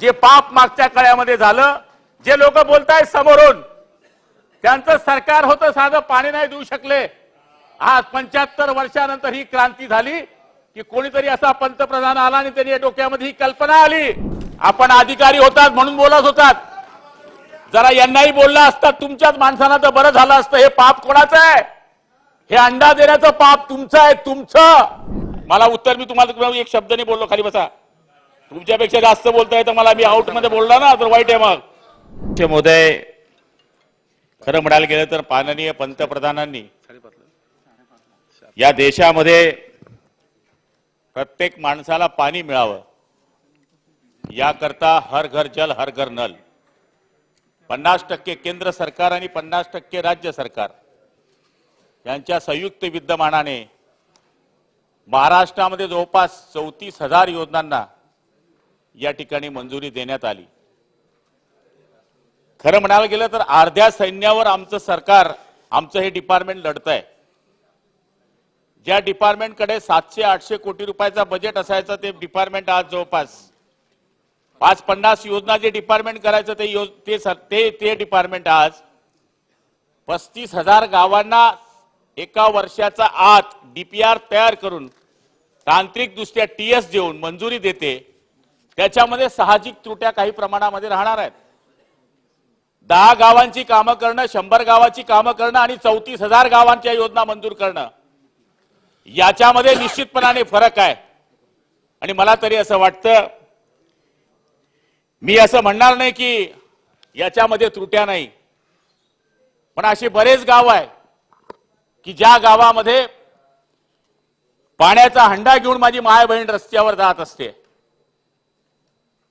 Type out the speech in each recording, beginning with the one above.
जे पाप मागच्या काळामध्ये झालं जे लोक बोलताय समोरून त्यांचं सरकार होतं साधं पाणी नाही देऊ शकले. आज पंच्याहत्तर वर्षानंतर ही क्रांती झाली की कोणीतरी असा पंतप्रधान आला आणि त्यांनी डोक्यामध्ये ही कल्पना आली. आपण अधिकारी होतात म्हणून बोलत होतात. जरा यांनाही बोलला असतात तुमच्याच माणसांना तर बरं झालं असतं. हे पाप कोणाचं आहे? हे अंडा देण्याचं पाप तुमचं आहे तुमचं. मला उत्तर मी तुम्हाला एक शब्द नाही बोललो खाली बसा. तुमच्यापेक्षा जास्त बोलताय तर मला मी आउटमध्ये बोलला ना तर वाईट आहे मग. ते मोदय खरं म्हणायला गेलं तर माननीय पंतप्रधानांनी या देशामध्ये प्रत्येक माणसाला पाणी मिळावं. याकरता हर घर जल हर घर नल. पन्नास टक्के केंद्र सरकार आणि पन्नास टक्के राज्य सरकार यांच्या संयुक्त विद्यमानाने महाराष्ट्रामध्ये जवळपास चौतीस हजार योजनांना या ठिकाणी मंजुरी देण्यात आली. खरं म्हणायला गेलं तर अर्ध्या सैन्यावर आमचं सरकार आमचं हे डिपार्टमेंट लढत आहे ज्या डिपार्टमेंटकडे सातशे आठशे कोटी रुपयाचा बजेट असायचं ते डिपार्टमेंट आज जवळपास पाच पन्नास योजना जे डिपार्टमेंट करायचं ते योज ते सर- ते ते डिपार्टमेंट आज पस्तीस हजार गावांना एका वर्षाचा आत डीपीआर तयार करून तांत्रिकदृष्ट्या टी टीएस देऊन मंजुरी देते. त्याच्यामध्ये साहजिक त्रुट्या काही प्रमाणामध्ये राहणार आहेत. दहा गावांची कामं करणं शंभर गावाची कामं करणं आणि चौतीस हजार गावांच्या योजना मंजूर करणं. याच्यामध्ये निश्चितपणाने फरक आहे. आणि मला तरी असं वाटतं मी असं म्हणणार नाही की याच्यामध्ये त्रुट्या नाही. पण असे बरेच गाव आहे की ज्या गावामध्ये पाण्याचा हंडा घेऊन माझी माय बहीण रस्त्यावर जात असते.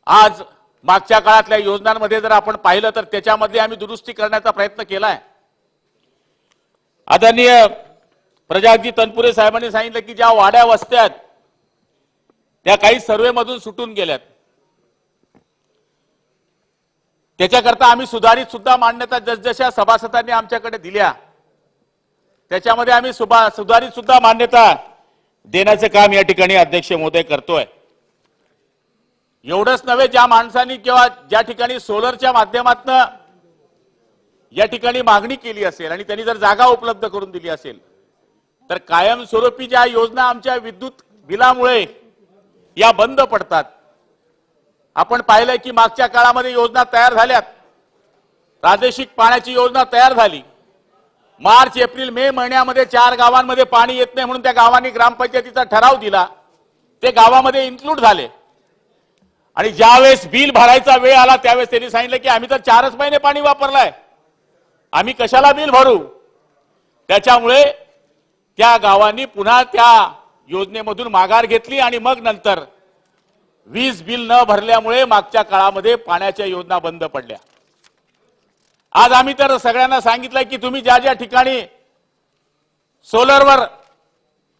आज मागच्या काळातल्या योजनांमध्ये जर आपण पाहिलं तर त्याच्यामध्ये आम्ही दुरुस्ती करण्याचा प्रयत्न केलाय. आदरणीय प्रजाजी तनपुरे साहेबांनी सांगितलं की ज्या वाड्या वस्त्या आहेत त्या काही सर्वेमधून सुटून गेल्यात. त्याच्याकरता आम्ही सुधारित सुद्धा मान्यता जसजशा सभासदांनी आमच्याकडे दिल्या त्याच्यामध्ये आम्ही सुभा सुधारित सुद्धा मान्यता देण्याचं काम या ठिकाणी अध्यक्ष महोदय करतोय. एवढंच नव्हे ज्या माणसांनी किंवा ज्या ठिकाणी सोलरच्या माध्यमातनं या ठिकाणी मागणी केली असेल आणि त्यांनी जर जागा उपलब्ध करून दिली असेल तर कायमस्वरूपी ज्या योजना आमच्या विद्युत बिलामुळे या बंद पडतात आपण पाहिलंय की मागच्या काळामध्ये योजना तयार झाल्यात. प्रादेशिक पाण्याची योजना तयार झाली. मार्च एप्रिल मे महिन्यामध्ये चार गावांमध्ये पाणी येत नाही म्हणून त्या गावांनी ग्रामपंचायतीचा ठराव दिला. ते गावामध्ये इन्क्लूड झाले. आणि ज्यावेळेस बिल भरायचा वेळ आला त्यावेळेस त्यांनी सांगितलं की आम्ही तर चारच महिने पाणी वापरलाय. आम्ही कशाला बिल भरू? त्याच्यामुळे त्या गावांनी पुन्हा त्या योजनेमधून माघार घेतली आणि मग नंतर वीज बिल न भरल्यामुळे मागच्या काळामध्ये पाण्याच्या योजना बंद पडल्या. आज आम्ही तर सगळ्यांना सांगितलंय की तुम्ही ज्या ज्या ठिकाणी सोलरवर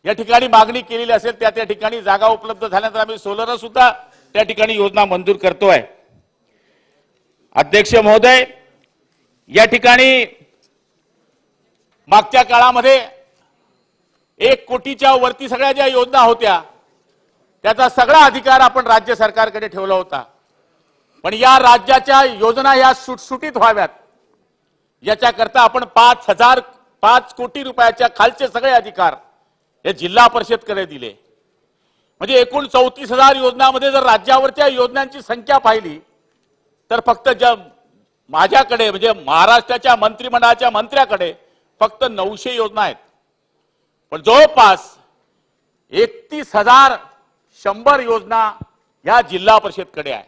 या ठिकाणी मागणी केलेली असेल त्या त्या ठिकाणी जागा उपलब्ध झाल्यानंतर आम्ही सोलर सुद्धा त्या ठिकाणी योजना मंजूर करतोय. अध्यक्ष महोदय या ठिकाणी मागच्या काळामध्ये एक कोटीच्या वरती सगळ्या ज्या योजना होत्या त्याचा सगळा अधिकार आपण राज्य सरकारकडे ठेवला होता. पण या राज्याच्या योजना या सुटसुटीत व्हाव्यात. याच्याकरता आपण पाच हजार पाच कोटी रुपयाच्या खालचे सगळे अधिकार हे जिल्हा परिषदकडे दिले. म्हणजे एकूण चौतीस हजार योजनामध्ये जर राज्यावरच्या योजनांची संख्या पाहिली तर फक्त ज माझ्याकडे म्हणजे महाराष्ट्राच्या मंत्रिमंडळाच्या मंत्र्याकडे फक्त नऊशे योजना आहेत. पण जवळपास एकतीस हजार शंभर योजना या जिल्हा परिषदकडे आहे.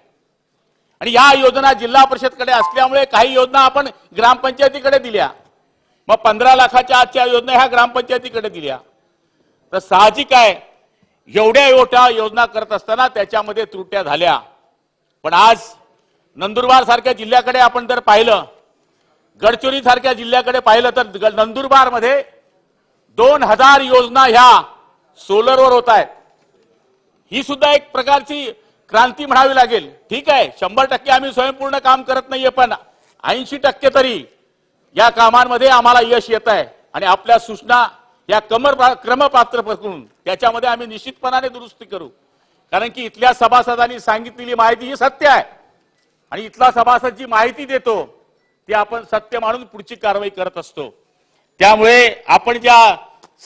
आणि या योजना जिल्हा परिषदकडे असल्यामुळे काही योजना आपण ग्रामपंचायतीकडे दिल्या. मग पंधरा लाखाच्या आजच्या योजना ह्या ग्रामपंचायतीकडे दिल्या. तर साहजिक आहे एवढ्या एवढ्या योजना करत असताना त्याच्यामध्ये त्रुट्या झाल्या. पण आज नंदुरबार सारख्या जिल्ह्याकडे आपण जर पाहिलं गडचिरोली सारख्या जिल्ह्याकडे पाहिलं तर नंदुरबारमध्ये दोन हजार योजना ह्या सोलरवर होत आहेत. ही सुद्धा एक प्रकारची क्रांती म्हणावी लागेल. ठीक आहे शंभर टक्के आम्ही स्वयंपूर्ण काम करत नाहीये पण ऐंशी टक्के तरी या कामांमध्ये आम्हाला यश येत आहे. आणि आपल्या सूचना या कमर क्रमपात्र पकडून त्याच्यामध्ये आम्ही निश्चितपणाने दुरुस्ती करू. कारण की इथल्या सभासदांनी सांगितलेली माहिती ही सत्य आहे. आणि इथला सभासद जी माहिती देतो ती आपण सत्य मानून पुढची कारवाई करत असतो. त्यामुळे आपण ज्या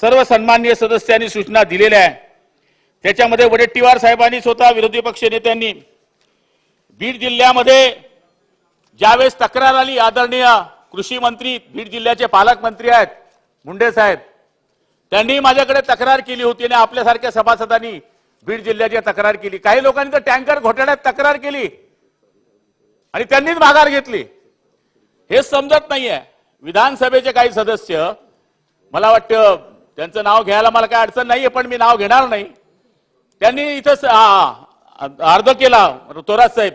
सर्व सन्माननीय सदस्यांनी सूचना दिलेल्या आहे त्याच्यामध्ये वडेट्टीवार साहेबांनी स्वतः विरोधी पक्ष नेत्यांनी बीड जिल्ह्यामध्ये ज्यावेळेस तक्रार आली आदरणीय कृषी मंत्री बीड जिल्ह्याचे पालकमंत्री आहेत मुंडे साहेब त्यांनी माझ्याकडे तक्रार केली होती आणि आपल्यासारख्या सभासदांनी बीड जिल्ह्याची तक्रार केली. काही लोकांनी तर टँकर घोटाळ्यात तक्रार केली. आणि त्यांनीच माघार घेतली. हे समजत नाहीये. विधानसभेचे काही सदस्य मला वाटतं त्यांचं नाव घ्यायला मला काय अडचण नाहीये पण मी नाव घेणार नाही. त्यांनी इथं स- अर्ज केला थोरात साहेब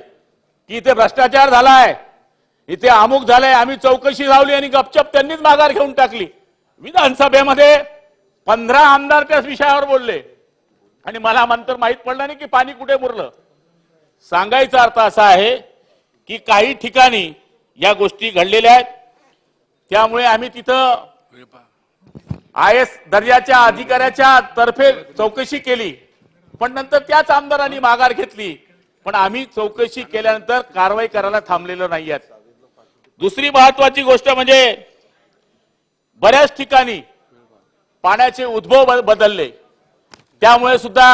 की इथे भ्रष्टाचार झालाय. इथे अमुक झालाय आम्ही चौकशी लावली आणि गपचप त्यांनीच माघार घेऊन टाकली. विधानसभेमध्ये पंधरा आमदार त्याच विषयावर बोलले. आणि मला नंतर माहीत पडलं नाही की पाणी कुठे मुरलं. सांगायचा अर्थ असा आहे की काही ठिकाणी या गोष्टी घडलेल्या आहेत. त्यामुळे आम्ही तिथं आय एस दर्जाच्या अधिकाऱ्याच्या तर्फे चौकशी केली. पण नंतर त्याच आमदारांनी माघार घेतली. पण आम्ही चौकशी केल्यानंतर कारवाई करायला थांबलेलो नाही आहेत दुसरी महत्वाची गोष्ट म्हणजे बऱ्याच ठिकाणी पाण्याचे उद्भव बदलले. त्यामुळे सुद्धा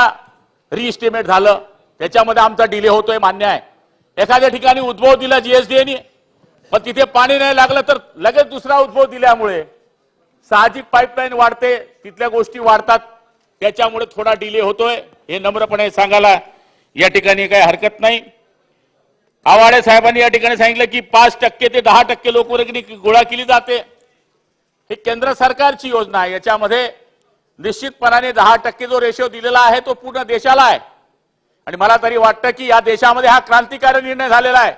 रिइस्टिमेट झालं. त्याच्यामध्ये आमचा डिले होतोय मान्य आहे. एखाद्या ठिकाणी उद्भव दिला जीएसडीएनी पण तिथे पाणी नाही लागलं तर लगेच दुसरा उद्भव दिल्यामुळे साहजिक पाईपलाईन वाढते तिथल्या गोष्टी वाढतात. त्याच्यामुळे थोडा डिले होतोय. हे नम्रपणे सांगायला या ठिकाणी काही हरकत नाही. आवाडे साहेबांनी या ठिकाणी सांगितलं की पाच टक्के ते दहा टक्के लोकवर्गणी गोळा केली जाते. ही केंद्र सरकारची योजना आहे. याच्यामध्ये निश्चितपणाने दहा टक्के जो रेशो दिलेला आहे तो पूर्ण देशाला आहे. आणि मला तरी वाटतं की या देशामध्ये हा क्रांतिकारी निर्णय झालेला आहे.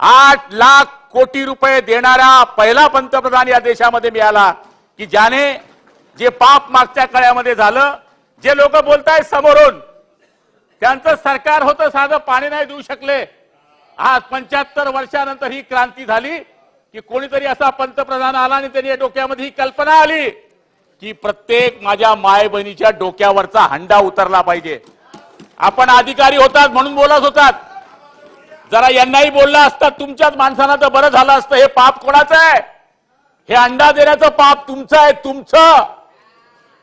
आठ लाख कोटी रुपये देणारा पहिला पंतप्रधान या देशामध्ये मिळाला की ज्याने जे पाप मागच्या काळामध्ये झालं जे लोक बोलतायत समोरून त्यांचं सरकार होतं साधं पाणी नाही देऊ शकले. आज पंच्याहत्तर वर्षानंतर ही क्रांती झाली. की कोणीतरी असा पंतप्रधान आला आणि त्यांनी या डोक्यामध्ये ही कल्पना आली की प्रत्येक माझ्या माय बहिणीच्या डोक्यावरचा हंडा उतरला पाहिजे. आपण अधिकारी होतात म्हणून बोलत होतात. जरा यांनाही बोलला असतात तुमच्याच माणसांना तर बरं झालं असतं. हे पाप कोणाचं आहे? हे अंडा देण्याचं पाप तुमचं आहे तुमचं.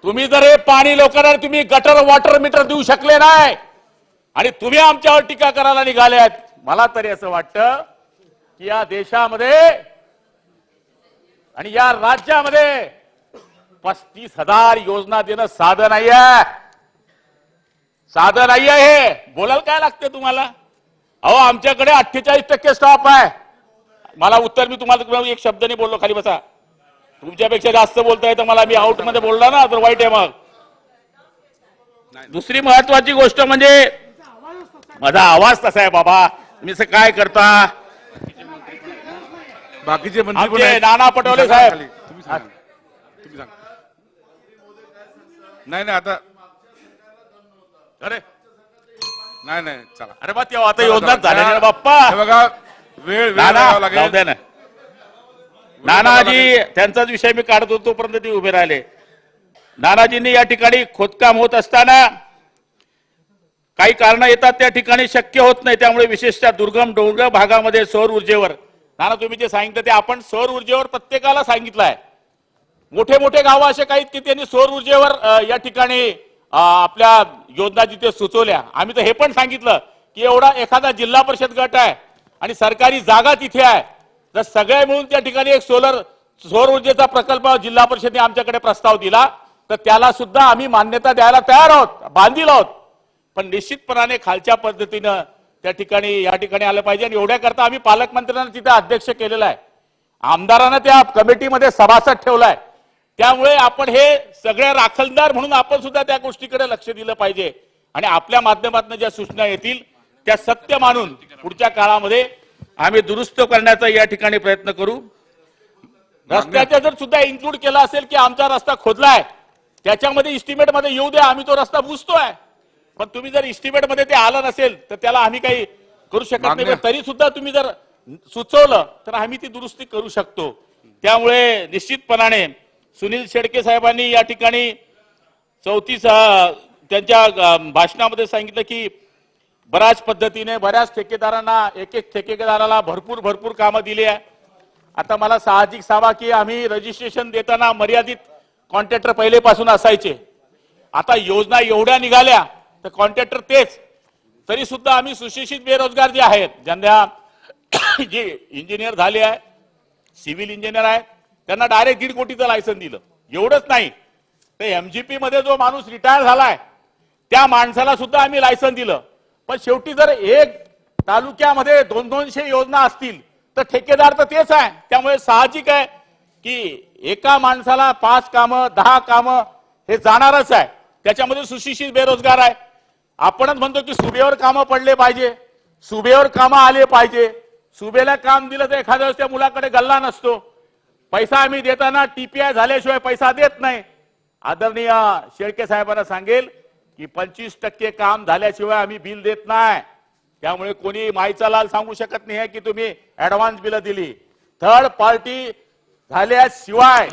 तुम्ही जर हे पाणी लोकांना तुम्ही गटर वॉटर मीटर देऊ शकले नाही आणि तुम्ही आमच्यावर टीका करायला निघाले आहेत. मला तरी असं वाटतं की या देशामध्ये आणि या राज्यामध्ये पस्तीस हजार योजना देणं साधं नाही आहे साधं नाही आहे हे. बोलायला काय लागते तुम्हाला? अहो आमच्याकडे अठ्ठेचाळीस टक्के स्टॉप आहे. मला उत्तर मी तुम्हाला एक शब्द नाही बोललो खाली बसा. तुमच्यापेक्षा जास्त बोलताय तर मला मी आउटमध्ये बोलला ना तर वाईट आहे मग. दुसरी महत्वाची गोष्ट म्हणजे माझा आवाज तसा आहे बाबा. तुम्ही काय करता? बाकीचे मंत्री. नाना पटोले साहेब. तुम्ही सांगा. तुम्ही सांगा. नाही नाही आता अरे नाही नाही चला अरे बा तेव्हा आता योजना. झाल्या बाप्पा हे बघा वेळ लागेल ना नानाजी त्यांचाच विषय मी काढत होतो तोपर्यंत ते उभे राहिले नानाजींनी या ठिकाणी खोदकाम होत असताना काही कारण येतात त्या ठिकाणी शक्य होत नाही त्यामुळे विशेषतः दुर्गम डोंगर भागामध्ये सौर ऊर्जेवर नाना तुम्ही जे सांगितलं ते आपण सौर ऊर्जेवर प्रत्येकाला सांगितलं आहे मोठे मोठे गावं असे काही की त्यांनी सौर ऊर्जेवर या ठिकाणी आपल्या योजना जिथे सुचवल्या. आम्ही तर हे पण सांगितलं की एवढा एखादा जिल्हा परिषद गट आहे आणि सरकारी जागा तिथे आहे. तर सगळे मिळून त्या ठिकाणी एक सोलर सौर ऊर्जेचा प्रकल्प जिल्हा परिषदने आमच्याकडे प्रस्ताव दिला. तर त्याला सुद्धा आम्ही मान्यता द्यायला तयार आहोत बांधील आहोत. पण निश्चितपणाने खालच्या पद्धतीनं त्या ठिकाणी या ठिकाणी आलं पाहिजे. आणि एवढ्याकरता आम्ही पालकमंत्र्यांना तिथे अध्यक्ष केलेला आहे. आमदारांना त्या कमिटीमध्ये सभासद ठेवलाय. त्यामुळे आपण हे सगळे राखलदार म्हणून आपण सुद्धा त्या गोष्टीकडे लक्ष दिलं पाहिजे. आणि आपल्या माध्यमातून ज्या सूचना येतील त्या सत्य मानून पुढच्या काळामध्ये आम्ही दुरुस्त करण्याचा या ठिकाणी प्रयत्न करू. रस्त्याच्या जर सुद्धा इन्क्लूड केला असेल की आमचा रस्ता खोदलाय त्याच्यामध्ये इस्टिमेटमध्ये येऊ द्या आम्ही तो रस्ता बुजतोय. पण तुम्ही जर इस्टिमेटमध्ये ते आलं नसेल तर त्याला आम्ही काही करू शकत नाही. तरी सुद्धा तुम्ही जर सुचवलं तर आम्ही ती दुरुस्ती करू शकतो. त्यामुळे निश्चितपणाने सुनील शेडके साहेबांनी या ठिकाणी चौतीस त्यांच्या भाषणामध्ये सांगितलं की बऱ्याच पद्धतीने बऱ्याच ठेकेदारांना एक एक ठेकेदाराला भरपूर भरपूर कामं दिली आहे. आता मला साहजिक सावा की आम्ही रजिस्ट्रेशन देताना मर्यादित कॉन्ट्रॅक्टर पहिलेपासून असायचे. आता योजना एवढ्या निघाल्या तर कॉन्ट्रॅक्टर तेच. तरी सुद्धा आम्ही सुशिक्षित बेरोजगार जे आहेत. ज्यांना जे इंजिनियर झाले आहे सिव्हिल इंजिनियर आहे त्यांना डायरेक्ट दीड कोटीचं लायसन दिलं. एवढंच नाही. तर एमजीपी मध्ये जो माणूस रिटायर झालाय त्या माणसाला सुद्धा आम्ही लायसन दिलं. पण शेवटी जर एक तालुक्यामध्ये दोन दोनशे योजना असतील तर ठेकेदार तर तेच आहे. त्यामुळे साहजिक आहे की एका माणसाला पाच कामं दहा कामं हे जाणारच आहे. त्याच्यामध्ये सुशिक्षित बेरोजगार आहे. आपणच म्हणतो की सुबेवर कामं पडले पाहिजे. सुबेवर कामं आले पाहिजे. सुबेला काम दिलं तर एखाद्या वेळेस त्या मुलाकडे गल्ला नसतो. पैसा आम्ही देताना टीपीआय झाल्याशिवाय पैसा देत नाही. आदरणीय शेळके साहेबांना सांगेल की पंचवीस टक्के काम झाल्याशिवाय आम्ही बिल देत नाही. त्यामुळे कोणी माईचा लाल सांगू शकत नाही की तुम्ही ऍडव्हान्स बिल दिली. थर्ड पार्टी झाल्याशिवाय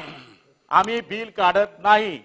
आम्ही बिल काढत नाही.